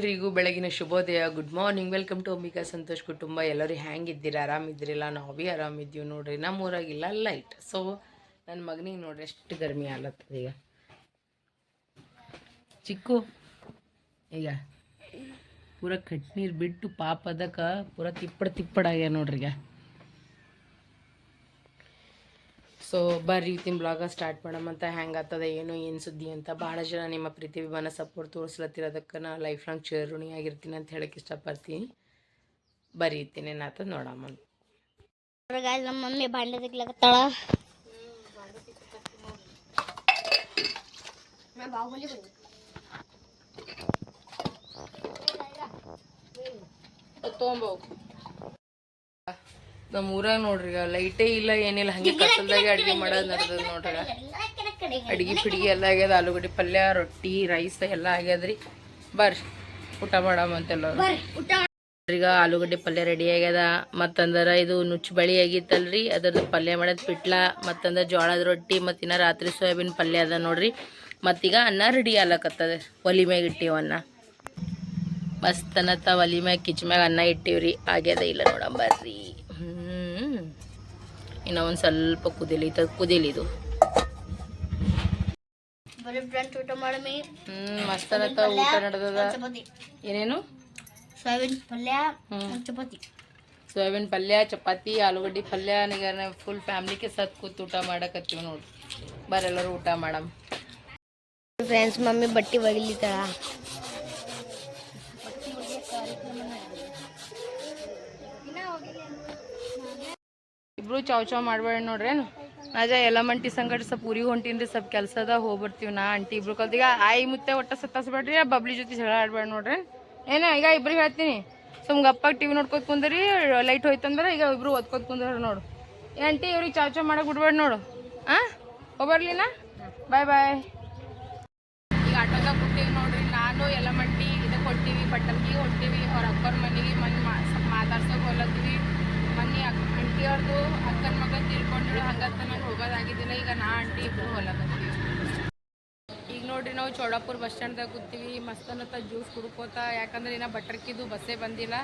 ಎಲ್ರಿಗೂ ಬೆಳಗಿನ ಶುಭೋದಯ. Good morning welcome to Ambika Santosh ಕುಟುಂಬ ಎಲ್ಲರೂ ಹ್ಯಾಂಗಿದ್ದೀರ? ಆರಾಮಿದ್ದೀರಿಲ್ಲ? ನಾವು ಭೀ ಆರಾಮಿದ್ದೀವಿ ನೋಡ್ರಿ. ನಮ್ಮ ಊರಾಗಿಲ್ಲ ಲೈಟ್ ಸೊ ನನ್ನ ಮಗನಿಗೆ ನೋಡ್ರಿ ಎಷ್ಟು ಗರ್ಮಿ ಆಗ್ಲತ್ತದ ಈಗ. ಚಿಕ್ಕು, ಈಗ ಪೂರ ಕಟ್ನೀರು ಬಿಟ್ಟು ಪಾಪ ಅದಕ್ಕೆ ಪೂರ ತಿಪ್ಪಡ ತಿಪ್ಪಡಾಗ್ಯ ನೋಡ್ರಿ ಈಗ. ಸೊ ಬರ್ರಿ ಇವತ್ತಿನ ಬ್ಲಾಗ ಸ್ಟಾರ್ಟ್ ಮಾಡಮಂತ ಹೆಂಗೆ ಆಗ್ತದೆ ಏನು ಏನು ಸುದ್ದಿ ಅಂತ ಭಾಳ ಜನ ನಿಮ್ಮ ಪ್ರೀತಿ ವಿಮಾನ ಸಪೋರ್ಟ್ ತೋರಿಸ್ಲತ್ತಿರೋದಕ್ಕೆ ನಾ ಲೈಫ್ ಲಾಂಗ್ ಚಿರಋಣಿ ಆಗಿರ್ತೀನಿ ಅಂತ ಹೇಳಕ್ಕೆ ಇಷ್ಟಪಡ್ತೀನಿ. ಬರೀತೀನಿ ಏನಾಗ್ತದೆ ನೋಡಮ್ಮ ನಮ್ಮ ಮಮ್ಮಿ ಭಾಂಡೆ ನಮ್ಮ ಊರಾಗ ನೋಡ್ರಿ ಈಗ ಲೈಟೇ ಇಲ್ಲ ಏನಿಲ್ಲ ಹಂಗೆ ಕತ್ತಲ್ದಾಗೆ ಅಡ್ಗೆ ಮಾಡೋದು ನಡೆದ್ ನೋಡ್ರಿ. ಅಡ್ಗೆ ಪಿಡ್ಗಿ ಎಲ್ಲ ಆಗ್ಯದ ಆಲೂಗಡ್ಡೆ ಪಲ್ಯ ರೊಟ್ಟಿ ರೈಸ್ ಎಲ್ಲ ಆಗ್ಯದ್ರಿ. ಬರ್ರಿ ಊಟ ಮಾಡಮಂತೆಲ್ಲ ಈಗ ಆಲೂಗಡ್ಡೆ ಪಲ್ಯ ರೆಡಿ ಆಗ್ಯದ ಮತ್ತಂದ್ರೆ ಇದು ನುಚ್ಚು ಬಳಿ ಆಗಿತ್ತಲ್ರಿ ಅದ್ರದ್ದು ಪಲ್ಯ ಮಾಡೋದು ಪಿಟ್ಲ ಮತ್ತಂದ್ರೆ ಜೋಳದ ರೊಟ್ಟಿ ಮತ್ತು ಇನ್ನ ರಾತ್ರಿ ಸೋಯಾಬೀನ್ ಪಲ್ಯ ಅದ ನೋಡ್ರಿ. ಮತ್ತೀಗ ಅನ್ನ ರೆಡಿ ಆಗ್ಲಕತ್ತದ ಒಲಿ ಮ್ಯಾಗ ಇಟ್ಟಿವ ಅನ್ನ. ಮಸ್ತ್ ಅನ್ನತ್ತ ಒಲಿ ಮ್ಯಾಗ ಕಿಚ್ ಮ್ಯಾಗ ಅನ್ನ ಇಟ್ಟಿವ್ರಿ ಆಗ್ಯದ ಇಲ್ಲ ನೋಡಮ್ ಬರ್ರಿ. ಹ್ಞೂ ಇನ್ನು ಒಂದು ಸ್ವಲ್ಪ ಕುದಿಲಿ ಇದು ಊಟ ಮಾಡಮಿ. ಹ್ಞೂ ಮಸ್ತ್ ಊಟ ನಡೆದದ. ಏನೇನು? ಸೋಯಾಬೀನ್ ಪಲ್ಯ ಚಪಾತಿ. ಸೋಯಾಬೀನ್ ಪಲ್ಯ ಚಪಾತಿ ಆಲೂಗಡ್ಡೆ ಪಲ್ಯ ನಿಗ ಫುಲ್ ಫ್ಯಾಮ್ಲಿಗೆ ಸತ್ ಕೂತು ಊಟ ಮಾಡಕತ್ತೀವಿ ನೋಡಿ. ಬರೆಲ್ಲರೂ ಊಟ ಮಾಡಮ್. ಫ್ರೆಂಡ್ಸ್ ಮಮ್ಮಿ ಬಟ್ಟೆ ಒಗಿಲಿತ್ತಾಳ. ಚಾವ್ ಚಾವ್ ಮಾಡ್ಬೇಡ ನೋಡ್ರೇನು ಅಜ ಎಲ್ಲ ಮಂಟಿ ಸಂಗಡ ಸ್ವಲ್ಪ ಊರಿಗೆ ರೀ ಸ್ವಲ್ಪ ಕೆಲಸ ಹೋಗ್ಬರ್ತೀವಿ ನಾ, ಆಂಟಿ ಇಬ್ರು ಕಲ್ತೀಗ ಆಯಿ ಮುತ್ತೆ ಒಟ್ಟ ಸತ್ತಾಸ್ಬೇಡ್ರಿ ಬಬ್ಲಿ ಜೊತೆ ಜಗಳ ಆಡ್ಬೇಡ ನೋಡ್ರಿ ಏನ? ಈಗ ಇಬ್ರಿಗೆ ಹೇಳ್ತೀನಿ. ಸುಮ್ ಗಪ್ಪಾಗ ಟಿವಿ ನೋಡ್ಕೊತ ಕುಂದ್ರಿ ಲೈಟ್ ಹೋಯ್ತಂದ್ರೆ ಈಗ ಇಬ್ರು ಓದ್ಕೊತ ಕುಂದ್ರ ನೋಡು. ಆಂಟಿ, ಇವ್ರಿಗೆ ಚಾವ್ ಚಾವ್ ಮಾಡಕ್ ಬಿಡ್ಬೇಡ ನೋಡು. ಆ? ಹೋಗ್ಬರ್ಲಿನ? ಬಾಯ್ ಬಾಯ್ ಈಗ ಆಟೋದಾಗ ಕೊಟ್ಟಿವಿ ನೋಡ್ರಿ, ನಾನು ಎಲ್ಲ ಮಂಟಿ ಇದಕ್ಕೆ ಕೊಟ್ಟಿವಿ ಪಟ್ಟಲ್ಗಿ ಹೊಟ್ಟಿವಿ ಅವ್ರ ಅಕ್ಕವ್ರ ಮನೆಗೆ ಮನೆ ಮಾತಾಡ್ಸೋಕೆ ಹೋಲತ್ತೀವಿ ಮನೆ ಆಂಟಿ ಅವ್ರದ್ದು ಅಕ್ಕನ ಮಗ ತಿಳ್ಕೊಂಡಿರೋ ಹಂಗತ್ತ ನಾನು ಹೋಗೋದಾಗಿದ್ದಿಲ್ಲ. ಈಗ ನಾ ಆಂಟಿ ಇಬ್ರು ಹೊಲಕತ್ತೀವಿ ಈಗ ನೋಡ್ರಿ ನಾವು ಚೌಡಾಪುರ ಬಸ್ ಸ್ಟ್ಯಾಂಡ್ದಾಗ ಕೂತೀವಿ. ಮಸ್ತ್ ಅನ್ನತ್ತ ಜ್ಯೂಸ್ ಕುಡ್ಕೋತ. ಯಾಕಂದ್ರೆ ಇನ್ನ ಬಟ್ರಕ್ಕಿದು ಬಸ್ಸೇ ಬಂದಿಲ್ಲ.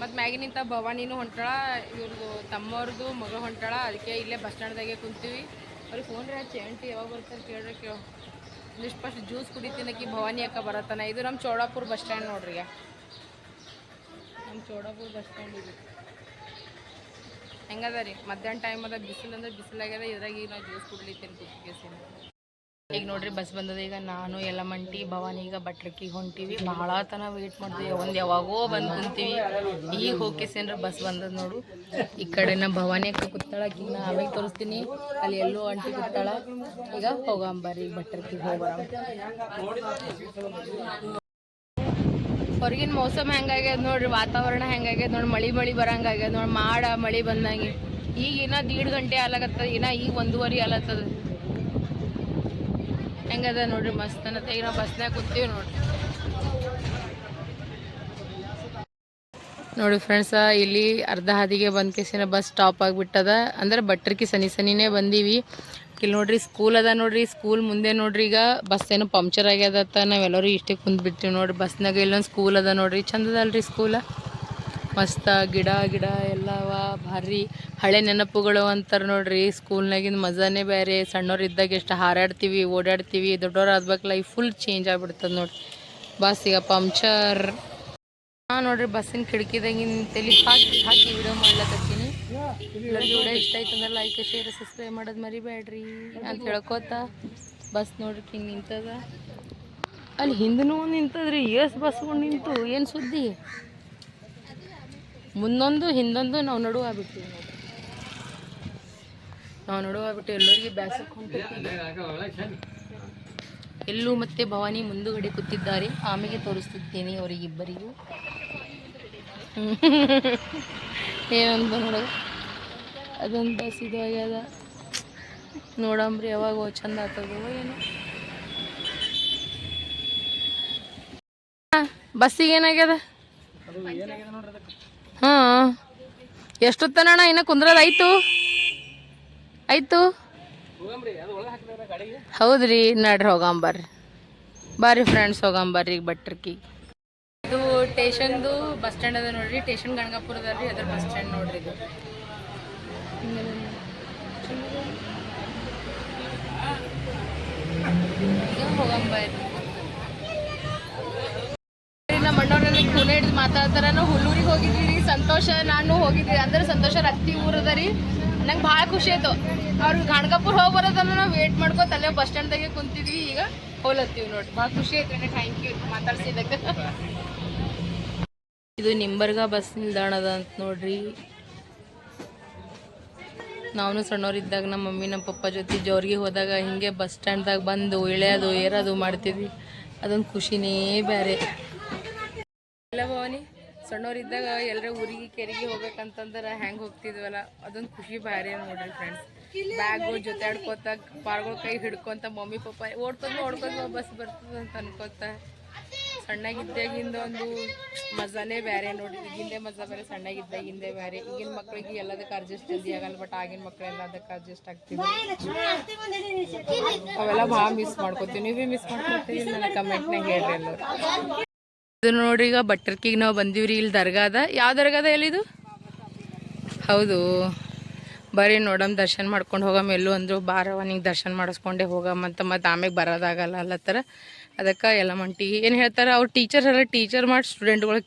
ಮತ್ತು ಮ್ಯಾಗಿನಿಂದ ಭವಾನಿನೂ ಹೊಂಟಾಳ ಇವ್ರದ್ದು ತಮ್ಮವ್ರದ್ದು ಮಗ ಹೊಂಟಾಳ ಅದಕ್ಕೆ ಇಲ್ಲೇ ಬಸ್ ಸ್ಟ್ಯಾಂಡ್ದಾಗೆ ಕುಂತೀವಿ. ಅವ್ರಿಗೆ ಫೋನ್ ರೀ ಹಚ್ಚಿ ಆಂಟಿ ಯಾವಾಗ ಬರ್ತಾರೆ ಕೇಳ್ರಿ, ಕೇಳು. ಇಷ್ಟು ಫಸ್ಟ್ ಜ್ಯೂಸ್ ಕುಡಿತೀನಕಿ ಭವಾನಿ ಅಕ್ಕ ಬರತ್ತಾನ. ಇದು ನಮ್ಮ ಚೌಡಾಪುರ ಬಸ್ ಸ್ಟ್ಯಾಂಡ್ ನೋಡ್ರಿ. ನಮ್ಮ ಚೌಡಾಪುರ ಬಸ್ ಸ್ಟ್ಯಾಂಡ್ ಇದು. ಹೆಂಗದ ರೀ? ಮಧ್ಯಾಹ್ನ ಟೈಮ್ ಅದ, ಬಿಸಿಲು ಅಂದ್ರೆ ಬಿಸಿಲಾಗ್ಯದ ಇದ್ರಾಗ ಈಗ ನಾವು ಜ್ಯೂಸ್ ಕುಡ್ಲಿತ್ತೇನೆ ಈಗ ನೋಡ್ರಿ ಬಸ್ ಬಂದದ, ಈಗ ನಾನು ಎಲ್ಲ ಮಂಟಿ ಭವಾನಿ, ಈಗ ಬಟ್ರಕ್ಕಿಗೆ ಹೊಂಟೀವಿ. ಬಹಳ ತನ ವೇಟ್ ಮಾಡ್ತೀವಿ. ಒಂದು ಯಾವಾಗೋ ಬಂದು ಕುಂತೀವಿ. ಈಗ ಹೋಗ್ಕೇಸೇನ್ರ ಬಸ್ ಬಂದದ ನೋಡು. ಈ ಕಡೆ ನಮ್ಮ ಭವಾನಿ ಅಕ್ಕ ಈಗ ನಾ ಆಮೇಲೆ ತೋರಿಸ್ತೀನಿ. ಅಲ್ಲಿ ಎಲ್ಲೋ ಅಂಟಿ ಕುತ್ತಾಳ ಈಗ ಹೋಗಂಬರಿ ಬಟ್ರಕ್ಕಿಗೆ ಹೋಗೋಣ ಹೊರಗಿನ ಮೌಸಮ್ ಹೆಂಗಾಗ್ಯದ ನೋಡ್ರಿ, ವಾತಾವರಣ ಹೆಂಗಾಗ್ಯದ ನೋಡಿ, ಮಳಿ ಮಳಿ ಬರಂಗಾಗ್ಯದ ನೋಡಿ, ಮಾಡ ಮಳಿ ಬಂದಂಗೆ. ಈಗ ಇನ್ನ ದೀಡ್ ಗಂಟೆ ಆಲಾಗತ್ತದ ಇನ್ನ ಈಗ ಒಂದೂವರೆ ಆಲತ್ತದ. ಹೆಂಗದ ನೋಡ್ರಿ ಮಸ್ತ್ ಅನ್ನತ್ತ ಈಗ ನಾವು ಬಸ್ನಾಗ ಕೂತೀವಿ ನೋಡ್ರಿ. ನೋಡಿ ಫ್ರೆಂಡ್ಸ, ಇಲ್ಲಿ ಅರ್ಧ ಹಾದಿಗೆ ಬಂದ ಕೇಸಿನ ಬಸ್ ಸ್ಟಾಪ್ ಆಗಿಬಿಟ್ಟದ. ಅಂದ್ರೆ ಬಟ್ರಕಿ ಸನಿ ಸನಿನೇ ಬಂದೀವಿ. ಇಲ್ಲಿ ನೋಡ್ರಿ ಸ್ಕೂಲ್ ಅದ ನೋಡ್ರಿ ಸ್ಕೂಲ್ ಮುಂದೆ ನೋಡ್ರಿ, ಈಗ ಬಸ್ ಏನು ಪಂಕ್ಚರ್ ಆಗ್ಯದತ್ತ, ನಾವೆಲ್ಲರೂ ಇಷ್ಟೇ ಕುಂದು ಬಿಡ್ತೀವಿ ನೋಡ್ರಿ ಬಸ್ನಾಗ ಇಲ್ಲೊಂದು ಸ್ಕೂಲ್ ಅದ ನೋಡ್ರಿ. ಚಂದ ಅದಲ್ರಿ ಸ್ಕೂಲ ಮಸ್ತ ಗಿಡ ಗಿಡ ಎಲ್ಲವ ಭಾರಿ ಹಳೆ ನೆನಪುಗಳು ಅಂತಾರೆ ನೋಡ್ರಿ. ಸ್ಕೂಲ್ನಾಗಿನ ಮಜಾನೇ ಬೇರೆ ಸಣ್ಣವ್ರು ಇದ್ದಾಗ ಎಷ್ಟು ಹಾರಾಡ್ತೀವಿ, ಓಡಾಡ್ತೀವಿ, ದೊಡ್ಡವ್ರು ಆದ್ಬೇಕು ಲೈಫ್ ಫುಲ್ ಚೇಂಜ್ ಆಗ್ಬಿಡ್ತದೆ ನೋಡ್ರಿ. ಬಸ್ ಈಗ ಪಂಕ್ಚರ್ ಹಾಂ ನೋಡ್ರಿ ಬಸ್ಸಿನ ಕಿಟಕಿದಾಗಿನ ತಲೆ ಹಾಕಿ ಹಾಕಿ ವಿಡಿಯೋ ಮಾಡ್ಲಕತ್ತೀನಿ. ಎಲ್ಲರಿಗೂ ವಿಡಿಯೋ ಇಷ್ಟ ಆಯ್ತು ಅಂದ್ರೆ ಲೈಕ್ ಶೇರ್ ಸಬ್ಸ್ಕ್ರೈಬ್ ಮಾಡೋದು ಮರಿಬೇಡ್ರಿ ಅಂತ ಹೇಳ್ಕೋತ. ಬಸ್ ನೋಡ್ರಿ ಹಿಂಗೆ ನಿಂತದ. ಅಲ್ಲಿ ಹಿಂದನೂ ಒಂದು ನಿಂತದ್ರಿ, ಎಸ್ ಬಸ್ಗಳು ನಿಂತು, ಏನು ಸುದ್ದಿ? ಮುಂದೊಂದು, ಹಿಂದೊಂದು ನಾವು ನಡುವ ಆಗ್ಬಿಟ್ಟಿವಿ ನಾವು ನಡುವ ಆಗ್ಬಿಟ್ಟು ಎಲ್ಲರಿಗೆ ಬ್ಯಾಸಕ್ಕೆ ಎಲ್ಲೂ ಮತ್ತೆ ಭವಾನಿ ಮುಂದುಗಡೆ ಕೂತಿದ್ದಾರೆ. ಆಮೇಲೆ ತೋರಿಸ್ತಿದ್ದೇನೆ ಅವರಿಗಿಬ್ಬರಿಗೂ. ಏನಂತ ನೋಡೋದು? ಅದೊಂದು ಬಸ್ ಇದು ಆಗ್ಯದ. ನೋಡಂಬ್ರಿ, ಯಾವಾಗ ಚಂದ ಆಗ್ತದೋ ಏನು. ಬಸ್ಸಿಗೆ ಏನಾಗ್ಯದ ಹಾಂ, ಎಷ್ಟೊತ್ತನಣ್ಣ, ಇನ್ನ ಕುಂದ್ರದ ಆಯ್ತು? ಆಯ್ತು? ಹೌದ್ರಿ, ನಡ್ರಿ ಹೋಗಂಬರ್ರಿ ಬಾರಿ ಫ್ರೆಂಡ್ಸ್ ಹೋಗಂಬರ್ರಿ ಈಗ ಬಟ್ರಕಿ ಇದು ಟೇಷನ್ದು ಬಸ್ ಸ್ಟ್ಯಾಂಡ್ ಅದ ನೋಡ್ರಿ. ಟೇಷನ್ ಗಣಗಾಪುರದಲ್ಲಿ ಅದ್ರ ಬಸ್ ಸ್ಟ್ಯಾಂಡ್ ನೋಡ್ರಿ ಇದು. ನಮ್ಮ ಅಣ್ಣವ್ರಲ್ಲಿ ಖೂನೆ ಹಿಡಿದು ಮಾತಾಡ್ತಾರ ನಾವು ಹುಲ್ಲೂರಿಗೆ ಹೋಗಿದ್ದೀವಿ ಸಂತೋಷ, ನಾನು ಹೋಗಿದ್ದೀರಿ, ಅಂದ್ರೆ ಸಂತೋಷ ರತ್ತಿ ಊರದ ರೀ. ನಂಗೆ ಭಾಳ ಖುಷಿ ಆಯ್ತು. ಅವ್ರು ಗಾಣಗಾಪುರ ಹೋಗಿ ಬರೋದನ್ನ ನಾವು ವೇಟ್ ಮಾಡ್ಕೊತ ಅಲ್ಲೇ ಬಸ್ ಸ್ಟ್ಯಾಂಡ್ದಾಗೆ ಕುಂತಿದ್ವಿ, ಈಗ ಹೋಲತ್ತೀವಿ ನೋಡಿ. ಭಾಳ ಖುಷಿ ಆಯ್ತು ಥ್ಯಾಂಕ್ ಯು ಮಾತಾಡ್ಸಿದ್ದಕ್ಕೆ. ಇದು ನಿಂಬರ್ಗ ಬಸ್ ನಿಲ್ದಾಣದ ಅಂತ ನೋಡ್ರಿ. ನಾವು ಸಣ್ಣವರಿದ್ದಾಗ ನಮ್ಮ ಮಮ್ಮಿ, ನಮ್ಮ ಪಪ್ಪ ಜೊತೆ ಜೋರಿಗೆ ಹೋದಾಗ ಹಿಂಗೆ ಬಸ್ ಸ್ಟ್ಯಾಂಡ್ದಾಗ ಬಂದು ಇಳಿಯೋದು ಏರೋದು ಮಾಡ್ತಿದ್ವಿ. ಅದೊಂದು ಖುಷಿನೇ ಬೇರೆ ಎಲ್ಲ ಭವಾನಿ, ಸಣ್ಣವರಿದ್ದಾಗ ಎಲ್ಲರ ಊರಿಗೆ ಕೆರೆಗೆ ಹೋಗ್ಬೇಕಂತಂದ್ರೆ ಹೆಂಗೆ ಹೋಗ್ತಿದ್ವಲ್ಲ? ಅದೊಂದು ಖುಷಿ ಬೇರೆ ನೋಡ್ರಿ ಫ್ರೆಂಡ್ಸ್ ಬ್ಯಾಗು ಜೊತೆ ಆಡ್ಕೋತ, ಪಾರ್ಗಳು ಕೈ ಹಿಡ್ಕೊಂತ, ಮಮ್ಮಿ, ಪಪ್ಪ ಓಡ್ಕೊಂಡು ಓಡ್ಕೊಂಡು ಬಸ್ ಬರ್ತದೆ ಅಂತ ಅನ್ಕೋತ. ಸಣ್ಣಗಿದ್ದಾಗಿಂದ ಒಂದು ಮಜಾನೇ ಬೇರೆ ನೋಡಿ. ಈಗಿಂದೆ ಮಜಾ ಬೇರೆ ಸಣ್ಣಗಿದ್ದಾಗಿಂದೇ ಬೇರೆ. ಈಗಿನ ಮಕ್ಕಳಿಗೆ ಎಲ್ಲದಕ್ಕೆ ಅಡ್ಜಸ್ಟ್ ಜಲ್ದಿ ಆಗಲ್ಲ ಬಟ್ ಆಗಿನ ಮಕ್ಕಳೆಲ್ಲ ಅದಕ್ಕೆ ಅಡ್ಜಸ್ಟ್ ಆಗ್ತೀವಿ ಅವೆಲ್ಲ ಭಾಳ ಮಿಸ್ ಮಾಡ್ಕೋತೀವಿ. ನೀವೇ ಮಿಸ್ ಮಾಡ್ಕೊತೀವಿ ನನ್ನ ಕಮೆಂಟ್ನಾಗ ಹೇಳ್ರಿ ಎಲ್ಲರು. ಇದು ನೋಡ್ರಿ ಈಗ ಬಟ್ಟರ್ಕಿಗೆ ನಾವು ಬಂದೀವ್ರಿ, ಇಲ್ಲಿ ದರ್ಗಾದ. ಯಾವ ದರ್ಗಾದ ಎಲ್ಲಿದು ಹೌದು. ಬರೀ ನೋಡಮ್ ದರ್ಶನ ಮಾಡ್ಕೊಂಡು ಹೋಗಮ್. ಎಲ್ಲೂ ಅಂದರು ಬಾರವ ನಿಂಗೆ ದರ್ಶನ ಮಾಡಿಸ್ಕೊಂಡೆ ಹೋಗಮ್ಮ ಅಂತ, ಮತ್ತು ಆಮೇಲೆ ಬರೋದಾಗಲ್ಲ ಅಲ್ಲತ್ತರ ಅದಕ್ಕೆ ಎಲ್ಲ ಮಂಟಿ ಏನು ಹೇಳ್ತಾರೆ, ಅವ್ರು ಟೀಚರ್ ಎಲ್ಲ ಟೀಚರ್ ಮಾಡಿ ಸ್ಟೂಡೆಂಟ್ಗಳು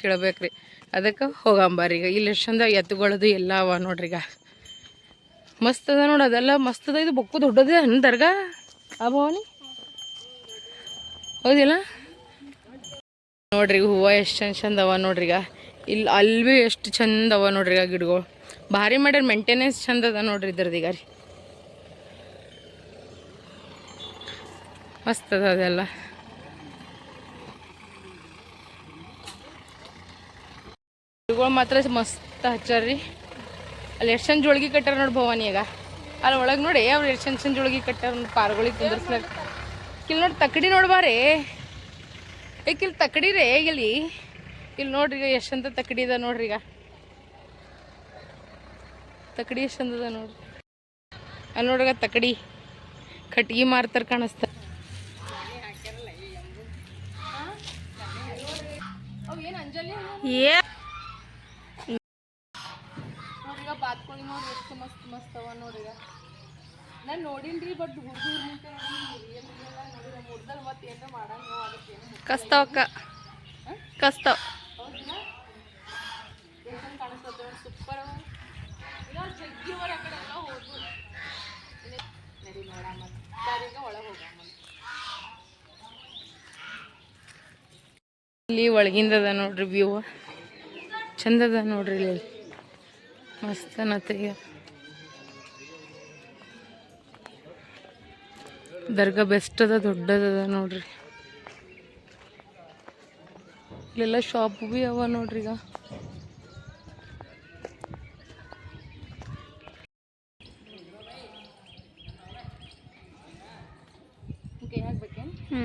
ರೀ ಅದಕ್ಕೆ ಹೋಗಂಬಾರಿ ಈಗ. ಇಲ್ಲಿ ಎಷ್ಟು ಚಂದ ಎತ್ತುಗಳದು ಎಲ್ಲ ಅವ ನೋಡ್ರಿ ಈಗ. ಮಸ್ತ್ ಅದ ನೋಡಿ ಅದೆಲ್ಲ, ಮಸ್ತ್ ಅದ. ಇದು ಬೊಕ್ಕು ದೊಡ್ಡದೇ ಹಣ್ಣು ದರ್ಗಾ ಆ ಭವಾನಿ? ಹೌದಿಲ್ಲ? ನೋಡ್ರಿ ಹೂವು ಎಷ್ಟು ಚಂದ ಚಂದ ಅವ ನೋಡ್ರಿ ಈಗ. ಇಲ್ಲಿ ಅಲ್ಲಿ ಭೀ ಎಷ್ಟು ಚಂದ ಅವ ನೋಡ್ರಿ ಈಗ ಗಿಡಗಳು. ಭಾರಿ ಮಾಡ್ಯಾರ ಮೇಂಟೆನೆನ್ಸ್ ಚಂದ ಅದ ನೋಡ್ರಿ ಇದ್ರದ್ದು ಈಗ ರೀ. ಮಸ್ತ್ ಅದ ಅದೆಲ್ಲ. ಗಿಡಗಳು ಮಾತ್ರ ಮಸ್ತ್ ಹಚ್ಚಾರ್ರಿ ಅಲ್ಲಿ ಎಷ್ಟು ಚಂದ ಜೋಳಿಗೆ ಕಟ್ಟಾರ ನೋಡಿ ಭವಾನಿ ಈಗ. ಅಲ್ಲಿ ಒಳಗೆ ನೋಡಿ, ಅವ್ರು ಎಷ್ಟು ಚಂದ ಚಂದ ಜೋಳಿಗೆ ಕಟ್ಟಾರ ಪಾರ್ಗಳಿಗೆ ಕುಂದರ್ಸ್ಲಾಕ ಇಲ್ಲಿ ನೋಡಿ ತಕ್ಕಡಿ ನೋಡ್ಬಾರಿ ಇಲ್ಲಿ ತಕ್ಕಡಿ ರೇ, ಇಲ್ಲಿ. ಇಲ್ಲಿ ನೋಡ್ರಿ ಈಗ ಎಷ್ಟಂತ ತಕ್ಕಡಿ ಇದೆ ನೋಡ್ರಿ ಈಗ. ತಕ್ಕಡಿ ಎಷ್ಟಂದದ ನೋಡ್ರಿ. ಅಲ್ಲಿ ನೋಡ್ರಿ ತಕ್ಕಡಿ ಕಟ್ಗಿ ಮಾರ್ತಾರ ಕಾಣಿಸ್ತ. ಏ ಬಾತ್ಕೋಳಿ ನೋಡಿ ಎಷ್ಟು ಮಸ್ತ್ ಮಸ್ತ್ ಅವ ನೋಡ್ರಿಗ ನಾನು ನೋಡಿನ್ರಿ ಬಟ್ ಹುಡುಗರು ನಿಂತ ಮುರ್ದಲ್ಲಿ ಮತ್ತೆ ಏನೋ ಮಾಡಂಗ ಕಸ್ತವಕ್ಕ ಕಸ್ತವ್. ಎಷ್ಟು ಕಾಣಿಸ್ತದೆ ಸೂಪರ್ ಅವ. ಇಲ್ಲ ಜಗ್ಗಿ ಅವರ ಆ ಕಡೆ ಎಲ್ಲ ಹೋದ್ವು. ನಡಿ ನೋಡಮ್ಮ ಸರಿಗ ಒಳಗೆ ಹೋಗಮ್ಮ ಇಲ್ಲಿ ಒಳಗಿಂದದ ನೋಡ್ರಿ ವ್ಯೂ ಚಂದದ ನೋಡ್ರಿ ಇಲ್ಲಿ. ಮಸ್ತ್ ಅನ್ನತ್ತೆ ದರ್ಗಾ ಬೆಸ್ಟ್ ಅದ ದೊಡ್ಡದದ ನೋಡ್ರಿ. ಇಲ್ಲೆಲ್ಲ ಶಾಪ್ ಭೀ ಅವ ನೋಡ್ರಿ ಈಗ ಹ್ಞೂ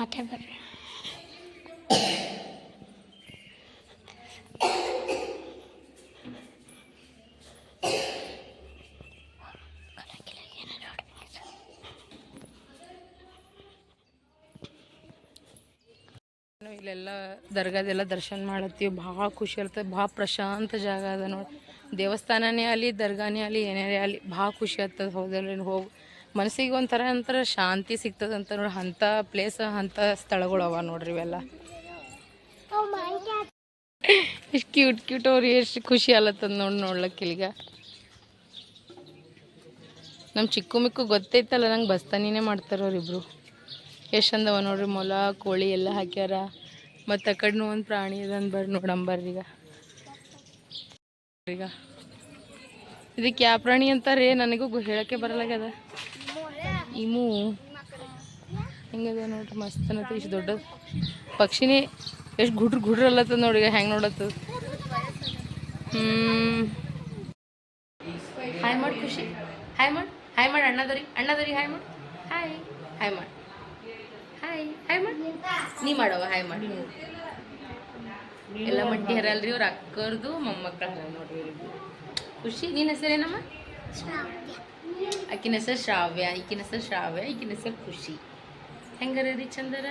ಆಟೆ ಬರ್ರಿ ನಾವು ಇಲ್ಲೆಲ್ಲ ದರ್ಗಾದೆಲ್ಲ ದರ್ಶನ ಮಾಡತ್ತೀವಿ. ಭಾಳ ಖುಷಿ ಇರ್ತದೆ ಭಾಳ ಪ್ರಶಾಂತ ಜಾಗ ಅದ ನೋಡಿ. ದೇವಸ್ಥಾನನೇ ಅಲ್ಲಿ ದರ್ಗಾನೇ ಅಲ್ಲಿ ಏನೇ ಅಲ್ಲಿ ಭಾಳ ಖುಷಿ ಆಗ್ತದೆ ಹೋದಲ್ಲಿ ಹೋಗಿ. ಮನಸ್ಸಿಗೆ ಒಂಥರ ಒಂಥರ ಶಾಂತಿ ಸಿಗ್ತದೆ ಅಂತ ನೋಡಿ. ಅಂಥ ಪ್ಲೇಸ್ ಅಂಥ ಸ್ಥಳಗಳು ಅವ ನೋಡ್ರಿ ಇವೆಲ್ಲ. ಎಷ್ಟು ಕ್ಯೂಟ್ ಕ್ಯೂಟ್ ಅವ್ರಿ ಎಷ್ಟು ಖುಷಿ ಆಲತ್ತದ ನೋಡಿ ನೋಡ್ಲಕ್ಕೆ ಇಲ್ಲಿಗ. ನಮ್ಮ ಚಿಕ್ಕು ಮಿಕ್ಕು ಗೊತ್ತೈತಲ್ಲ, ನಂಗೆ ಬಸ್ತಾನಿನೇ ಮಾಡ್ತಾರೆ ಅವ್ರಿಬ್ರು. ಎಷ್ಟು ಚಂದವ ನೋಡ್ರಿ. ಮೊಲ, ಕೋಳಿ ಎಲ್ಲ ಹಾಕ್ಯಾರ. ಮತ್ತು ಆ ಕಡೆನೂ ಒಂದು ಪ್ರಾಣಿ ಅದಂದು ಬರ್ರಿ ನೋಡಂಬರ್ರಿ ಈಗ. ಈಗ. ಇದಕ್ಕೆ ಯಾವ ಪ್ರಾಣಿ ಅಂತಾರೆ ನನಗೂ ಹೇಳೋಕ್ಕೆ ಬರಲಾಗ್ಯದ ಇಮು. ಹಿಂಗದ ನೋಡ್ರಿ ಮಸ್ತ್ ಅನ್ನತ್ತೆ ಇಷ್ಟು ದೊಡ್ಡದು ಪಕ್ಷಿನೇ. ಎಷ್ಟು ಗುಡ್ರ ಗುಡ್ರ ಅಲ್ಲತ್ತದ ನೋಡಿ ಈಗ ಹೆಂಗೆ ನೋಡತ್ತದ. ಹಾಯ್ ಮಾಡಿ ಖುಷಿ. ಹಾಯ್ ಮಾಡಿ. ಹಾಯ್ ಮಾಡಿ ಅಣ್ಣದರಿ ಅಣ್ಣದರಿ ಹಾಯ್ ಮಾಡಿ. ಹಾಯ್ ಹಾಯ್ ಮಾಡಿ. ಹಾಯ್ ಹಾಯ್ ಮಾಡಿ ನೀ ಮಾಡವ ಹಾಯ್ ಮಾಡಿ ಎಲ್ಲ ಮಟ್ಟಿ ಹರಲ್ರಿ ಅವ್ರ ಅಕ್ಕರ್ದು ಮೊಮ್ಮಕ್ಕಳ ಹರ ನೋಡ್ರಿ. ಖುಷಿ. ನಿನ್ನ ಹೆಸರೇನಮ್ಮ ಆಕಿನ ಹೆಸರು ಶ್ರಾವ್ಯ ಈಕಿನ ಹೆಸರು ಶ್ರಾವ್ಯ ಈಕಿನ ಹೆಸರು ಖುಷಿ. ಹೆಂಗಾರ ರೀ ಚಂದರ?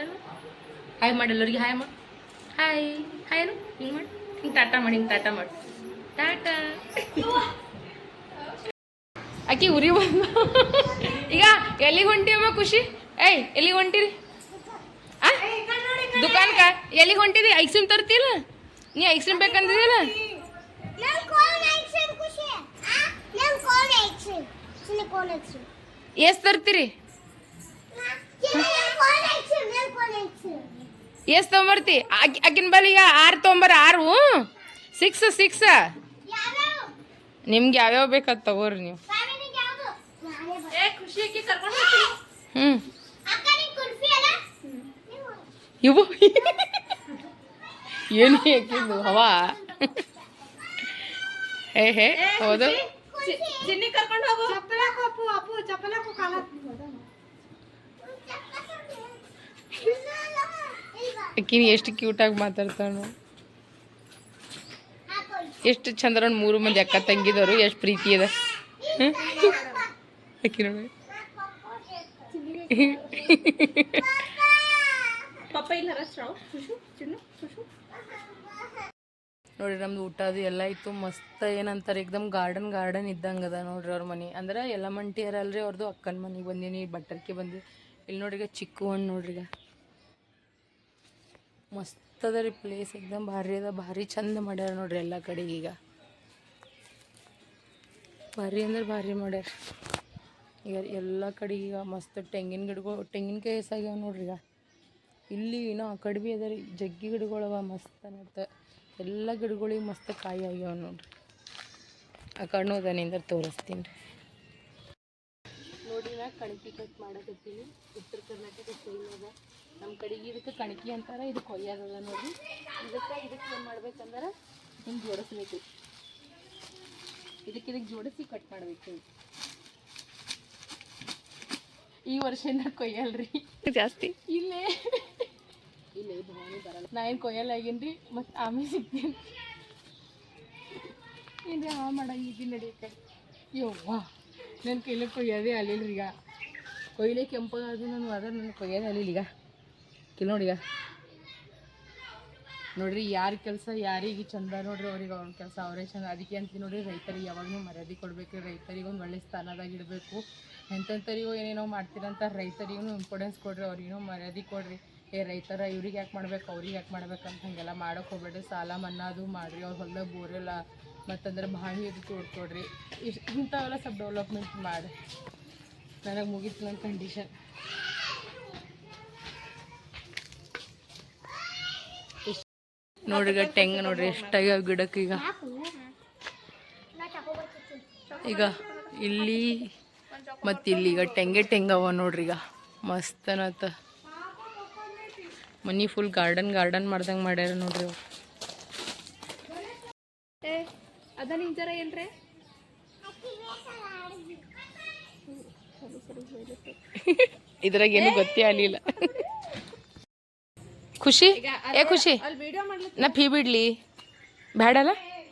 ಹಾಯ್ ಮಾಡಿ ಎಲ್ಲರಿಗೆ ಹಾಯ್ ಮಾಡಿ ಹಾಯ್ ಹಾಯ್ ಹಿಂಗೆ ಮಾಡಿ. ಹಿಂಗೆ ಟಾಟಾ ಮಾಡಿ ಹಿಂಗೆ ಟಾಟಾ ಮಾಡಿ. ಟಾಟಾ. ಅಕ್ಕಿ ಉರಿ ಬಂದು ಈಗ ಎಲ್ಲಿಗೆ ಹೊಂಟಿಯಮ್ಮ ಖುಷಿ? ಏಯ್ ಎಲ್ಲಿಗೆ ಹೊಂಟಿರಿ? ದುಕಾನ್ಕ ಎಲ್ಲಿಗೆ ಹೊಂಟಿದಿ? ಐಸ್ ಕ್ರೀಮ್ ತರ್ತಿಲ್ಲ ನೀ ಐಸ್ ಕ್ರೀಮ್ ಬೇಕಂದಿಲ್ಲ ಎಸ್ ತರ್ತೀರಿ? ಎಸ್ ತೊಂಬರ್ತಿ ಅಕ್ಕಿನ ಆಕಿನ ಬಲ್ಲಿ ಈಗ ಆರು ತೊಂಬರ್ ಆರು ಸಿಕ್ಸ್ ಸಿಕ್ಸ್ ನಿಮ್ಗೆ ಯಾವ್ಯಾವ ಬೇಕಾದ ತಗೋರಿ ನೀವು. ಹ್ಞೂ ಇವು? ಏನು ಹಾಕಿದ್ದು ಹವಾ? ಹೇ ಹೇ ಹೌದು. ಚಿನ್ನಿ ಕರ್ಕೊಂಡು ಹೋಗು. ಆಕಿನ ಎಷ್ಟು ಕ್ಯೂಟಾಗಿ ಮಾತಾಡ್ತಾನು. ಎಷ್ಟು ಚಂದ್ರ ಮೂರು ಮಂದಿ ಅಕ್ಕ ತಂಗಿದವರು ಎಷ್ಟು ಪ್ರೀತಿ ಇದೆ. ಅಕ್ಕಿ ನೋಡಿ. ನೋಡ್ರಿ, ನಮ್ದು ಊಟ ಅದು ಎಲ್ಲ ಇತ್ತು. ಮಸ್ತ್ ಏನಂತಾರೆ ಏಕ್ದಮ್ ಗಾರ್ಡನ್ ಗಾರ್ಡನ್ ಇದ್ದಂಗೆ ಅದ ನೋಡ್ರಿ ಅವ್ರ ಮನೆ. ಅಂದ್ರೆ ಎಲ್ಲ ಮಂಟಿ ಅಲ್ರಿ ಅವ್ರದ್ದು ಅಕ್ಕನ ಮನೆಗೆ ಬಂದೀನಿ ಬಟ್ಟರ್ಕೆ ಬಂದಿ. ಇಲ್ಲಿ ನೋಡ್ರಿ ಚಿಕ್ಕು ಹಣ್ಣು ನೋಡ್ರಿ ಮಸ್ತ್ ಅದ ರೀ ಪ್ಲೇಸ್ ಏಕ್ದಮ್ ಭಾರಿ ಅದ, ಭಾರಿ ಚಂದ ಮಾಡ್ಯಾರ ನೋಡ್ರಿ ಎಲ್ಲ ಕಡೆಗೆ ಈಗ. ಭಾರಿ ಅಂದ್ರೆ ಭಾರಿ ಮಾಡ್ಯಾರ. ಈಗ ಎಲ್ಲ ಕಡೆ ಈಗ ಮಸ್ತ್ ತೆಂಗಿನ ಗಿಡಗಳು, ತೆಂಗಿನಕಾಯಿ ಹೆಸಾಗ್ಯಾವ ನೋಡ್ರಿ ಈಗ. ಇಲ್ಲಿ ಏನೋ ಆ ಕಡೆ ಭೀ ಅದ ರೀ ಜಗ್ಗಿ ಗಿಡಗಳವ ಮಸ್ತ್ ಅನ್ನತ್ತೆ ಎಲ್ಲ ಗಿಡಗಳಿಗೆ ಮಸ್ತ್ ಕಾಯಿ ಆಗ್ಯಾವ ನೋಡ್ರಿ. ಆ ಕಣ್ಣು ಅದನಿಂದ ತೋರಿಸ್ತೀನಿ. ರೀ ನೋಡಿ ನಾ ಕಣಕಿ ಕಟ್ ಮಾಡಕತ್ತೀನಿ ಉತ್ತರ ಕರ್ನಾಟಕ ಸ್ಟೈಲ್ ಅದ. ನಮ್ಮ ಕಡೆಗೆ ಇದಕ್ಕೆ ಕಣಕಿ ಅಂತಾರೆ ಇದು ಕೊಯ್ಯೋದದ ನೋಡಿ ಇದಕ್ಕೆ ಇದಕ್ಕೆ ಏನು ಮಾಡ್ಬೇಕಂದ್ರೆ ಹಿಂಗೆ ಜೋಡಿಸ್ಬೇಕು. ಇದಕ್ಕೆ ಇದಕ್ಕೆ ಜೋಡಿಸಿ ಕಟ್ ಮಾಡ್ಬೇಕು. ಈ ವರ್ಷ ನಾ ಕೊಯ್ಯಲ್ರಿ. ಜಾಸ್ತಿ. ಇಲ್ಲೇ. ನಾ ಏನು ರೀ ಮತ್ತು ಆಮೇಲೆ ಸಿಗ್ತೀನಿ. ಏನ್ರಿ ಹಾ ಮಾಡಂಗಿದ್ದೀನಿ ನಡಿಯಕ್ಕೆ ಯವ್ವಾ ನನ್ನ ಕೈಲಿ ಕೊಯ್ಯೋದೇ ಅಲ್ಲಿಲ್ಲ ಈಗ. ಕೊಯ್ಲೆ ಕೆಂಪಾಗದು ನಾನು ಅದ ನನ್ನ ಕೊಯ್ಯೋದೇ ಅಲ್ಲಿಲ್ಲ ಈಗ. ಕಿಲ್ ನೋಡಿ ಈಗ. ನೋಡ್ರಿ ಯಾರ ಕೆಲಸ, ಯಾರಿಗೆ ಚಂದ ನೋಡ್ರಿ ಅವ್ರಿಗೆ ಅವ್ರ ಕೆಲಸ ಅವರೇ ಚಂದ. ಅದಕ್ಕೆ ಅಂತ ನೋಡ್ರಿ ರೈತರಿಗೆ ಯಾವಾಗಲೂ ಮರ್ಯಾದೆ ಕೊಡಬೇಕು. ರೈತರಿಗೆ ಒಂದು ಒಳ್ಳೆ ಸ್ಥಾನದಾಗ ಇಡಬೇಕು. ಎಂತೆಂಥರಿಗೂ ಏನೇನೋ ಮಾಡ್ತೀರಂತ ರೈತರಿಗೂ ಇಂಪಾರ್ಟೆನ್ಸ್ ಕೊಡ್ರಿ, ಅವ್ರಿಗೂ ಮರ್ಯಾದೆ ಕೊಡ್ರಿ. ಏ, ರೈತರ ಇವ್ರಿಗೆ ಯಾಕೆ ಮಾಡ್ಬೇಕು, ಅವ್ರಿಗೆ ಯಾಕೆ ಮಾಡ್ಬೇಕು ಅಂತ ಹಾಗೆಲ್ಲ ಮಾಡೋಕೆ ಹೋಗ್ಬೇಡ್ರಿ. ಸಾಲ ಮನ್ನಾ ಅದು ಮಾಡಿರಿ, ಅವ್ರ ಹೊಲ್ದಾಗ ಬೋರೆಲ್ಲ ಮತ್ತಂದ್ರೆ ಭಾಳ ಇದು ತೋಡ್ಕೊಡ್ರಿ ಇಷ್ಟು ಇಂಥವೆಲ್ಲ ಸ್ವಲ್ಪ ಡೆವಲಪ್ಮೆಂಟ್ ಮಾಡಿ. ನನಗೆ ಮುಗೀತು ನನ್ನ ಕಂಡೀಷನ್ ನೋಡ್ರಿ ಟೆಂಗ್ ನೋಡ್ರಿ ಎಷ್ಟಾಗ್ಯಾವ ಗಿಡಕ್ಕೆ ಈಗ. ಈಗ ಇಲ್ಲಿ, ಮತ್ತಿಲ್ಲಿ ಈಗ ಟೆಂಗೆ ಟೆಂಗವ ನೋಡ್ರಿ ಈಗ. ಮಸ್ತ್ ಮನಿ ಫುಲ್ ಗಾರ್ಡನ್ ಗಾರ್ಡನ್ ಮಾಡ್ದಂಗೆ ಮಾಡ್ಯಾರ ನೋಡ್ರಿ ಅದ ಏನ್ರೆ? ಇದ್ರಾಗ ಏನು ಗೊತ್ತೇ ಆಗಲಿಲ್ಲ. ಖುಷಿ? ಏ ಖುಷಿ? ನಾ ಫೀ ಬಿಡ್ಲಿ. ಬೇಡಲ್ಲ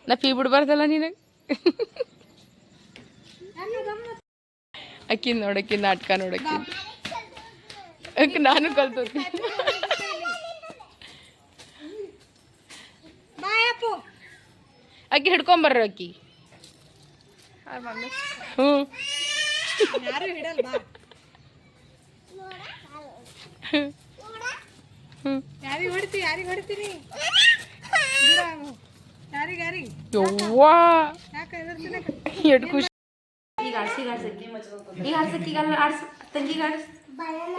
ನಾ ಫೀ ಬಿಡ್ಬಾರ್ದಲ್ಲ ನಿನಗೆ? ಅಕ್ಕಿ ನೋಡಕ್ಕಿ ನಾಟಕ ನೋಡಕ್ಕಿ ನಾನು ಕಲ್ತೋತೀನಿ ಬಾಯಪ್ಪು ಅಕ್ಕಿ ಹಿಡ್ಕೊಂಬರ್ರಿ ಅಕ್ಕಿ ಮಮ್ಮಿ ಹ್ಞೂ ಯಾರು ಹಿಡಲ್ ಬಾ ಹ್ಞೂ ಯಾರಿಗೆ ಹೊಡಿತಿ ಯಾರಿಗೆ ಹೊಡಿತೀರಿ ಯಾರಿಗೆ ಯಾರಿಗೆ ಯವ್ವಾ ಯಾಕೆ ಎದುರ್ತೀನಿ ಎಷ್ಟು ಖುಷಿ ಈಗ ಆಡ್ಸಿ ಆಡ್ಸಕ್ಕಿ ಈಗ ಆಡ್ಸಕ್ಕಿ ಈಗ ಅಲ್ಲ ಆಡ್ಸ ತಂಗಿಗೆ ಆಡ್ಸ್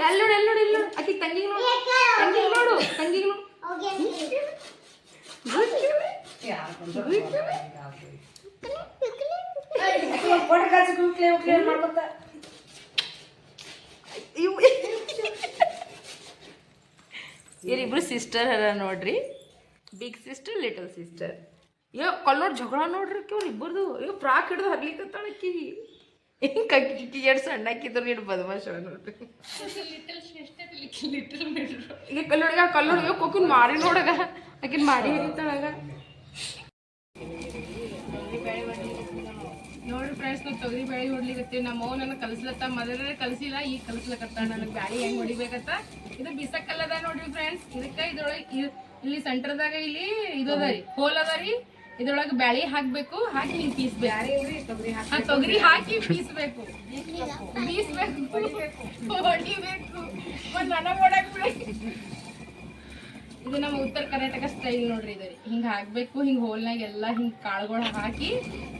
ಎಲ್ಲಿ ನೋಡು ಎಲ್ಲಿ ನೋಡು ಇಲ್ಲಿ ನೋಡು ಅಕ್ಕಿ ತಂಗಿಗೆ ನೋಡು ತಂಗಿಗೆ ನೋಡು ತಂಗಿಗೆ ನೋಡು ಇವರಿಬ್ರು ಸಿಸ್ಟರ್ ಅರ ನೋಡ್ರಿ ಬಿಗ್ ಸಿಸ್ಟರ್ ಲಿಟಲ್ ಸಿಸ್ಟರ್ ಯೋ ಕಲ್ ನೋಡಿ ಜಗಳ ನೋಡ್ರಿ ಇವ್ರು ಇಬ್ಬರದು ಅಯ್ಯೋ ಪ್ರಾಕ್ ಹಿಡಿದು ಹರ್ಲಿಕತ್ತಾಳ ಅಕ್ಕಿ ಹಿಂಗೆ ಕಕ್ಕಿ ಎರಡು ಸಣ್ಣ ಹಾಕಿದ್ರು ನೀನು ಬದಮಾಶ ನೋಡ್ರಿ ಈಗ ಕಲ್ಲುಡಿಗ ಕಲ್ಲುಡಿಗ ಕೊಕ್ಕಿನ ಮಾರಿ ನೋಡಗ ಆಕಿನ ಮಾಡಿ ಹಿಡಿತಾಳಗ ನೋಡ್ರಿ ಫ್ರೆಂಡ್ಸ್ ನಾವು ತೊಗರಿ ಬ್ಯಾಳಿ ಹೊಡ್ಲಿಕತ್ತೀವಿ. ನಮ್ಮ ಅವ್ವ ನನಗೆ ಕಲಿಸ್ಲತ್ತ ಮೊದಲೇ ಕಲಿಸಿಲ್ಲ ಈಗ ಕಲಿಸ್ಲಕತ್ತ? ನನಗೆ ಬ್ಯಾಳಿ ಹೆಂಗ್ ಹೊಡಿಬೇಕತ್ತ ಇದು ಬಿಸಕ್ಕಲ್ಲದ ನೋಡ್ರಿ ಫ್ರೆಂಡ್ಸ್ ಇದಕ್ಕೆ ಇದ್ರೊಳಗೆ ಇಲ್ಲಿ ಸೆಂಟರ್ದಾಗ ಇಲ್ಲಿ ಇದು ಅದ ರೀ ಹೋಲ್ ಅದ ರೀ. ಇದ್ರೊಳಗೆ ಬ್ಯಾಳಿ ಹಾಕ್ಬೇಕು ಹಾಕಿ ಹಿಂಗ್ ಪೀಸ್ಬೇಕು. ತೊಗರಿ ಹಾಕಿ ಪೀಸ್ಬೇಕು. ಪೀಸ್ಬೇಕು. ಹೊಡಿಬೇಕು. ಮತ್ತ್ ನನಗ್ ಹೊಡಕ್ ಬಿಡಿ ಇದು ನಮ್ಮ ಉತ್ತರ ಕರ್ನಾಟಕ ಸ್ಟೈಲ್ ನೋಡ್ರಿ ಇದು ಹಿಂಗ ಹಾಕ್ಬೇಕು, ಹಿಂಗ ಹೋಲ್ನಾಗ ಎಲ್ಲ ಹಿಂಗ್ ಕಾಳುಗಳು ಹಾಕಿ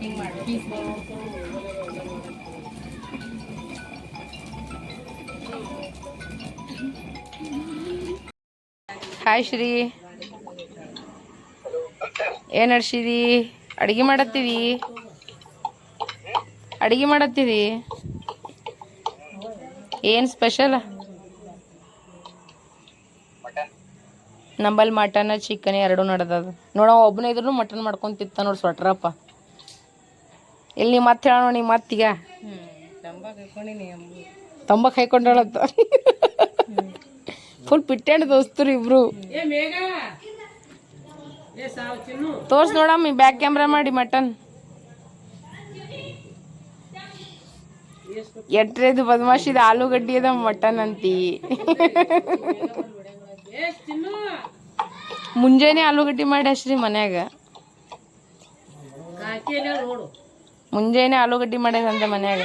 ಹಿಂಗ್ ಮಾಡಿ ಹಾಯ್ ಶ್ರೀ. ಏನ್ ನಡ್ಸಿದಿ? ಅಡಿಗೆ ಮಾಡತ್ತೀವಿ ಅಡಿಗೆ ಮಾಡತ್ತೀವಿ ಏನ್ ಸ್ಪೆಷಲ್ ನಂಬಲ್ಲಿ ಮಟನ್ ಚಿಕನ್ ಎರಡೂ ನಡೆದದ. ನೋಡ ಒಬ್ಬನೇ ಇದ್ರು ಮಟನ್ ಮಾಡ್ಕೊಂಡ್ ತಿತ್ತ ನೋಡಿ ಸ್ವೆಟ್ರಪ್ಪ ಇಲ್ಲಿ ನೀ ಮತ್ತೆ ಹೇಳ ನೋಡಿ ಮತ್ತೀಗ? ತಂಬಕ್ ಹಾಕೊಂಡಳತ್ತ? ಫುಲ್ ಪಿಟ್ಟೆಂಡ್ ದೋಸ್ತರು ಇಬ್ರು. ತೋರ್ಸ್ ನೋಡಮ್ಮಿ ಬ್ಯಾಕ್ ಕ್ಯಾಮ್ರಾ ಮಾಡಿ ಮಟನ್ ಎಟ್ರೇದು ಬದಮಾಶಿದ ಆಲೂಗಡ್ಡಿ ಅದ ಮಟನ್ ಅಂತಿ. ಮುಂಜಾನೆ ಆಲೂಗಡ್ಡೆ ಮಾಡಿ ಹಚ್ರಿ ಮನ್ಯಾಗ. ಮುಂಜಾನೆ ಆಲೂಗಡ್ಡಿ ಮಾಡ್ಯದಂತೆ ಮನ್ಯಾಗ.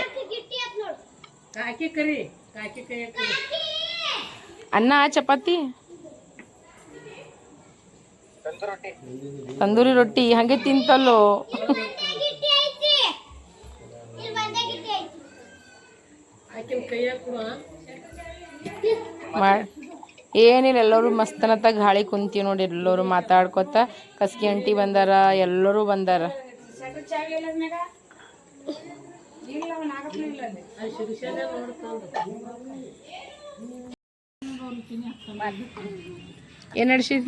ಅನ್ನ ಚಪಾತಿ? ತಂದೂರಿ ರೊಟ್ಟಿ ಹಂಗೆ ತಿಂತಲ್ಲೋ. ಮಾಡ್ ಏನಿಲ್ಲ, ಎಲ್ಲರೂ ಮಸ್ತನತ್ತ ಗಾಳಿ ಕುಂತೀವಿ ನೋಡಿ, ಎಲ್ಲರೂ ಮಾತಾಡ್ಕೊತ ಕಸ್ಕಿ ಅಂಟಿ ಬಂದಾರ, ಎಲ್ಲರೂ ಬಂದಾರ. ಏನ್ ನಡ್ಸಿದ್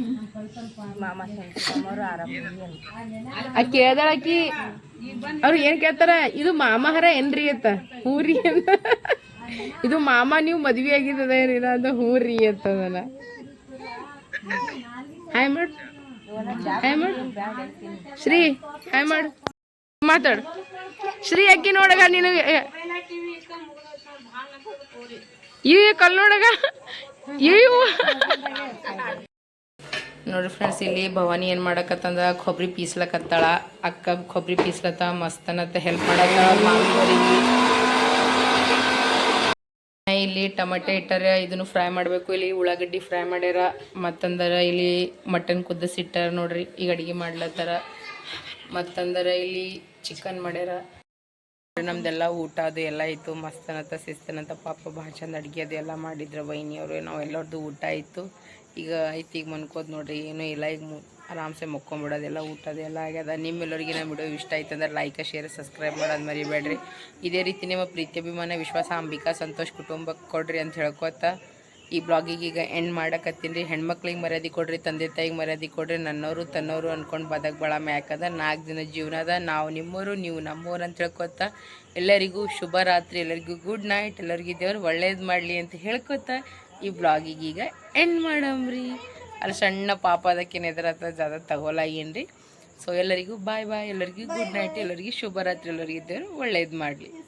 ಆ ಕೇಳ್ದಾಳ ಅವ್ರು ಏನ್ ಕೇಳ್ತಾರ? ಇದು ಮಾಮಹರ ಏನ್ರಿ ಅಂತ, ಊರಿ ಅಂತ. ಇದು ಮಾಮ, ನೀವು ಮದ್ವೆ ಆಗಿದ್ದದ ಏನಿಲ್ಲ ಅಂತ ಹ್ಞೂ ರೀ ಅಂತದನ. ಹಾಯ್ ಮಾಡ್ ಹಾಯ್ ಮಾಡ್ ಶ್ರೀ ಹಾಯ್ ಮಾಡು ಮಾತಾಡು. ಶ್ರೀ, ಅಕ್ಕಿ ನೋಡಗ ನೀನು ಇವ ಕಲ್ ನೋಡಗ? ಇವ ನೋಡ್ರಿ ಫ್ರೆಂಡ್ಸ್ ಇಲ್ಲಿ ಭವಾನಿ ಏನು ಮಾಡಕತ್ತಂದ? ಕೊಬ್ಬರಿ ಪೀಸ್ಲಕತ್ತಾಳ. ಅಕ್ಕ ಕೊಬ್ಬರಿ ಪೀಸ್ಲತ್ತ ಮಸ್ತನತ್ತ ಹೆಲ್ಪ್ ಮಾಡತ್ತಾಳ ಇಲ್ಲಿ ಟಮಟೆ ಇಟ್ಟಾರ ಇದನ್ನು ಫ್ರೈ ಮಾಡಬೇಕು. ಇಲ್ಲಿ ಉಳ್ಳಾಗಡ್ಡಿ ಫ್ರೈ ಮಾಡ್ಯಾರ. ಮತ್ತಂದರ ಇಲ್ಲಿ ಮಟನ್ ಕುದಿಸಿಟ್ಟಾರ ನೋಡ್ರಿ. ಈಗ ಅಡಿಗೆ ಮಾಡ್ಲತ್ತಾರ. ಮತ್ತಂದರ ಇಲ್ಲಿ ಚಿಕನ್ ಮಾಡ್ಯಾರ. ನಮ್ದೆಲ್ಲ ಊಟ ಅದು ಎಲ್ಲ ಇತ್ತು ಮಸ್ತನಂತ, ಶಿಸ್ತನಂತ ಪಾಪ ಭಾಳ ಚಂದ ಅಡುಗೆ ಅದು ಎಲ್ಲ ಮಾಡಿದ್ರು ವೈನಿಯವರು. ನಾವು ಎಲ್ಲರದ್ದು ಊಟ ಇತ್ತು ಈಗ ಐತಿ ಈಗ ಮನ್ಕೋದ್ ನೋಡ್ರಿ. ಏನೂ ಇಲ್ಲ, ಈಗ ಆರಾಮ್ಸೆ ಊಟದ ಎಲ್ಲ ಆಗ್ಯದ. ನಿಮ್ಮೆಲ್ಲರಿಗೆ ನಮ್ಮ ವಿಡಿಯೋ ಇಷ್ಟ ಆಯ್ತು ಅಂದ್ರೆ ಲೈಕ್ ಶೇರ್ ಸಬ್ಸ್ಕ್ರೈಬ್ ಮಾಡೋದು ಮರಿಬೇಡ್ರಿ. ಇದೇ ರೀತಿ ನಿಮ್ಮ ಪ್ರೀತಿ, ಅಭಿಮಾನ, ವಿಶ್ವಾಸ, ಅಂಬಿಕಾ, ಸಂತೋಷ್ ಕುಟುಂಬಕ್ಕೆ ಕೊಡ್ರಿ ಅಂತ ಹೇಳ್ಕೊತ ಈ ಬ್ಲಾಗಿಗೆ ಈಗ ಎಂಡ್ ಮಾಡಕತ್ತೀನಿ. ರೀ ಹೆಣ್ಮಕ್ಳಿಗೆ ಮರ್ಯಾದೆ ಕೊಡ್ರಿ, ತಂದೆ ತಾಯಿಗೆ ಮರ್ಯಾದೆ ಕೊಡ್ರಿ ನನ್ನವರು ತನ್ನವರು ಅಂದ್ಕೊಂಡು ಬದಕ್ ಭಾಳ ಮ್ಯಾಕದ ನಾಲ್ಕು ದಿನ ಜೀವನ ಅದ. ನಾವು ನಿಮ್ಮವರು ನೀವು ನಮ್ಮವರು ಅಂತ ಹೇಳ್ಕೊತ ಎಲ್ಲರಿಗೂ ಶುಭ ರಾತ್ರಿ, ಎಲ್ಲರಿಗೂ ಗುಡ್ ನೈಟ್ ಎಲ್ಲರಿಗೂ ದೇವರು ಒಳ್ಳೇದು ಮಾಡಲಿ ಅಂತ ಹೇಳ್ಕೊತ ಈ ಬ್ಲಾಗಿಗೆ ಈಗ ಎಂಡ್ ಮಾಡಮ್ರಿ. ಅಲ್ಲಿ ಸಣ್ಣ ಪಾಪ ಅದಕ್ಕೆ ಎದುರತ್ತ ಜಾದ ಏನ್ರಿ? ಸೊ ಎಲ್ಲರಿಗೂ ಬಾಯ್ ಬಾಯ್ ಎಲ್ಲರಿಗೂ ಗುಡ್ ನೈಟ್ ಎಲ್ಲರಿಗೂ ಶುಭರಾತ್ರಿ, ಎಲ್ಲರಿಗೂ ದೇವ್ರು ಒಳ್ಳೇದು ಮಾಡಲಿ.